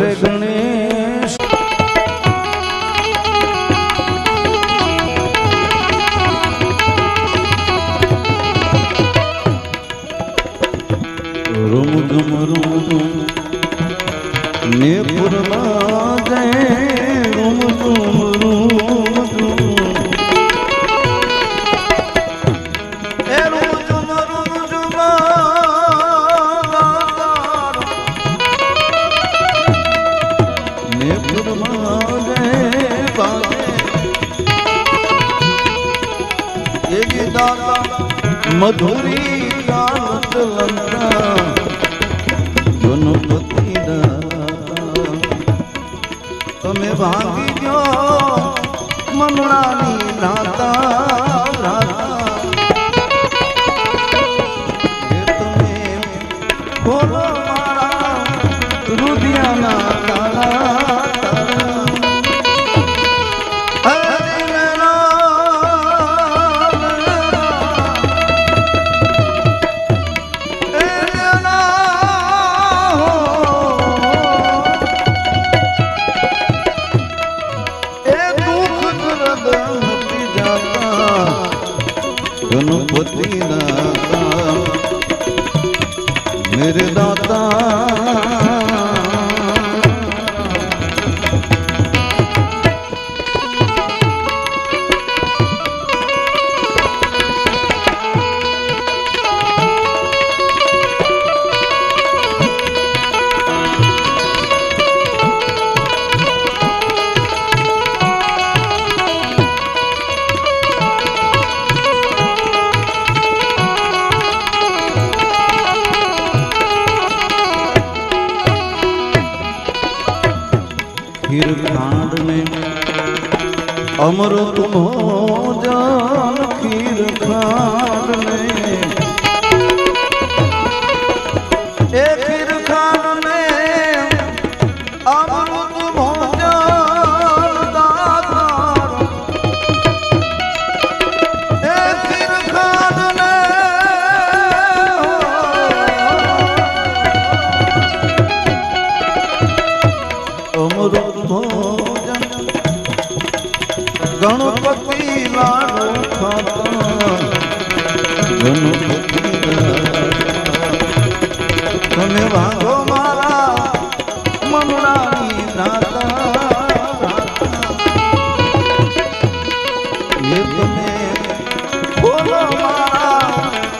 વર્ષ ગણે તમે ભાંગી ગયો મમરાની નાતા ખીર ખાંડ ને અમૃત ભોજન ખીર ખાંડ ને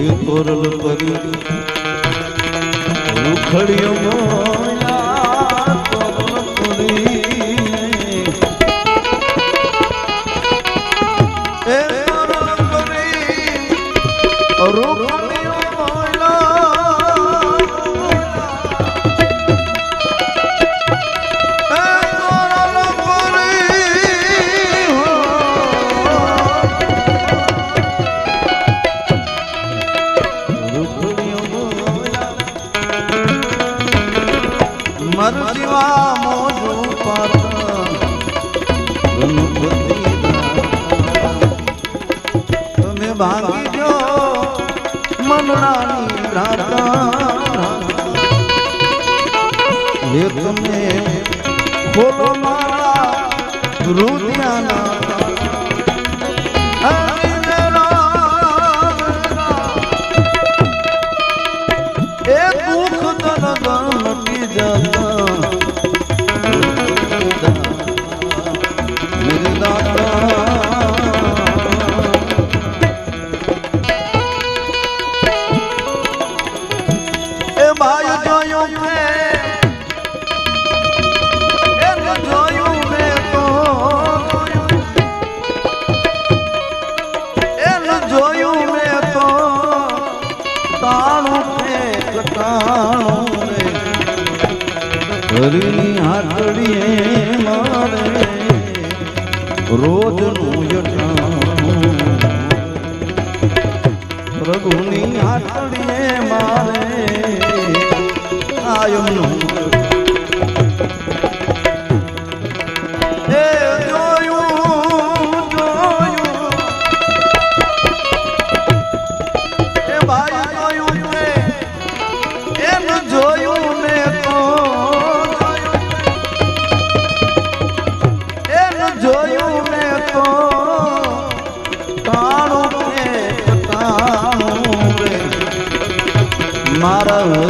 પરી તોરલ પરી રૂખડિયો ખેત ને ખોલો મારા રુદિયાના રોજનું યઠાણું પ્રભુની આટડીએ મારે કાયમનું જોયું Maranhão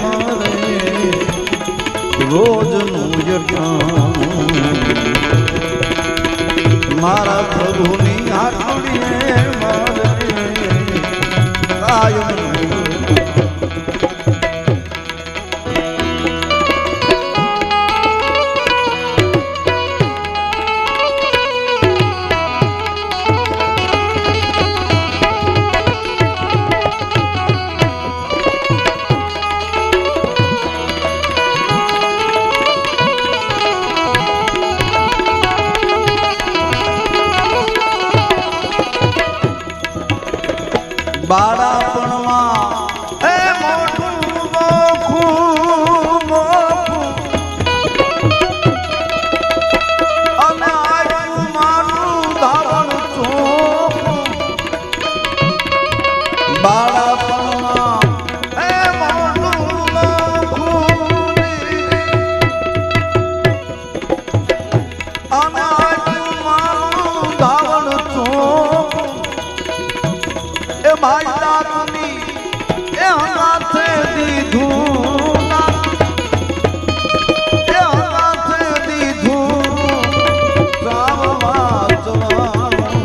રોજનું યજ્ઞ એ ભાઈ તારુની એ હંગાથે દીધું એ હંગાથે દીધું રામ વાંચવાનું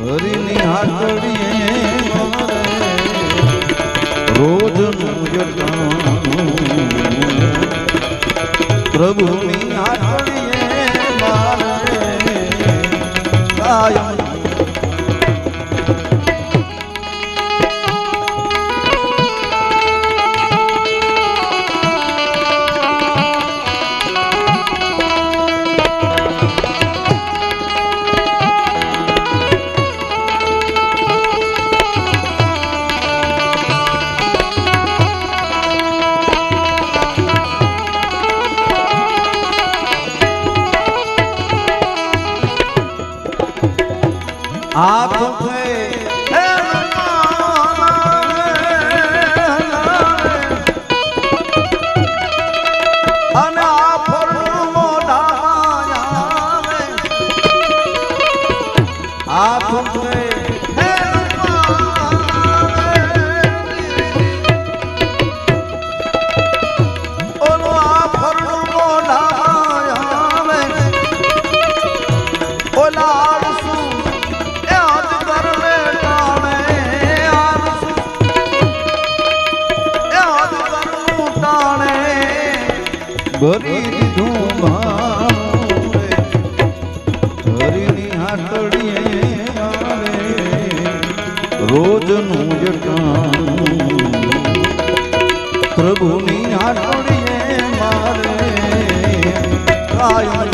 હરિની હાથડીએ રોજનું પ્રભુ તળીએ આવે રોજનું જટાણું પ્રભુની હાટડીએ મારે કાયમ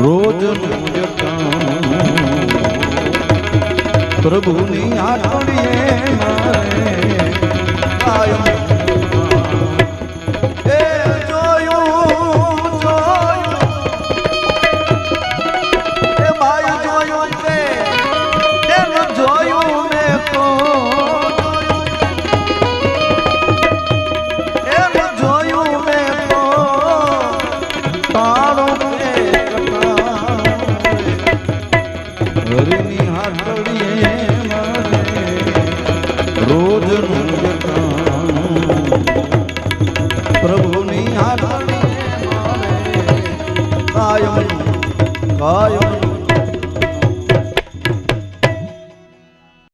રોજનું પ્રભુની આટણીએ મારે કાયમ